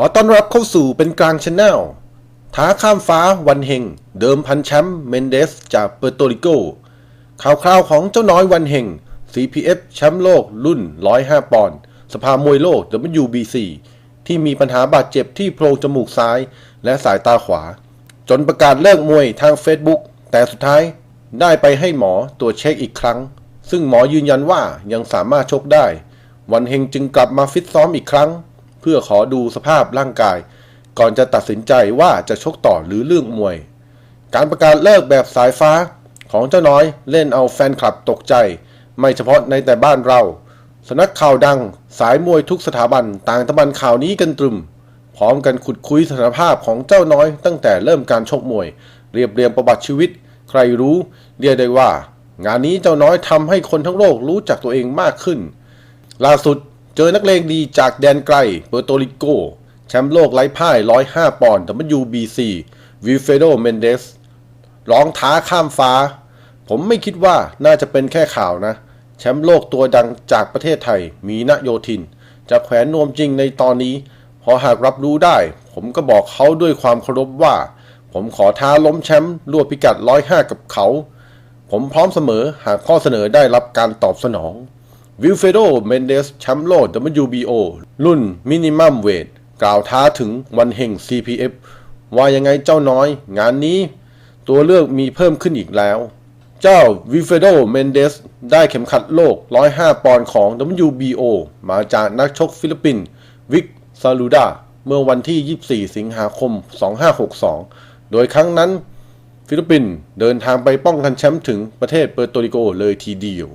อต้อนรับเข้าสู่เป็นกลางช n แนลท้าข้ามฟ้าวันเฮง เดิมพันแชมป์เมนเดสจากเปอร์โตริโก ข่าวคราวของเจ้าน้อยวันเฮง CPF แชมป์โลกรุ่น 105 ปอนด์สภามวยโลก WBC ที่มีปัญหาบาดเจ็บที่โพรงจมูกซ้ายและสายตาขวา จนประกาศเลิกมวยทาง Facebook แต่สุดท้ายได้ไปให้หมอตรวจเช็คอีกครั้ง ซึ่งหมอยืนยันว่ายังสามารถชกได้ วันเฮงจึงกลับมาฟิตซ้อมอีกครั้ง เพื่อขอดูสภาพร่างกาย ก่อนจะตัดสินใจว่าจะชกต่อหรือเรื่องมวย การประกาศเลิกแบบสายฟ้าของเจ้าน้อยเล่นเอาแฟนคลับตกใจ ไม่เฉพาะในแต่บ้านเราสนักข่าวดัง สายมวยทุกสถาบันต่างตะบันข่าวนี้กันตรึม พร้อมกันขุดคุยสถานภาพของเจ้าน้อย ตั้งแต่เริ่มการชกมวย เรียบเรียงประวัติชีวิต ใครรู้ เรียกได้ว่า งานนี้เจ้าน้อยทำให้คนทั้งโลกรู้จักตัวเองมากขึ้น ล่าสุด เจอนักเลงดีจากแดนไกลเปอร์โตริโก แชมป์โลกไร้พ่าย 105 ปอนด์ WBC วิลเฟโดเมนเดส ร้องท้าข้ามฟ้า ผมไม่คิดว่าน่าจะเป็นแค่ข่าวนะ แชมป์โลกตัวดังจากประเทศไทย มีนโยธิน จะแขวนนวมจริงในตอนนี้ พอหากรับรู้ได้ ผมก็บอกเขาด้วยความเคารพว่า ผมขอท้าล้มแชมป์รวดพิกัด 105 กับเขา ผมพร้อมเสมอหากข้อเสนอได้รับการตอบสนอง วิลเฟโด เมนเดส แชมป์โลก WBO รุ่นมินิมัมเวท กล่าวท้าถึงวันเฮง CPF ว่ายังไงเจ้าน้อย งานนี้ ตัวเลือกมีเพิ่มขึ้นอีกแล้ว เจ้าวิลเฟโด เมนเดส ได้เข็มขัดโลก 105 ปอนด์ของ WBO มาจากนักชกฟิลิปปินส์วิกซาลูดา เมื่อวันที่ 24 สิงหาคม 2562 โดยครั้งนั้น ฟิลิปปินส์เดินทางไปป้องกันแชมป์ถึงประเทศเปอร์โตริโกเลยทีเดียว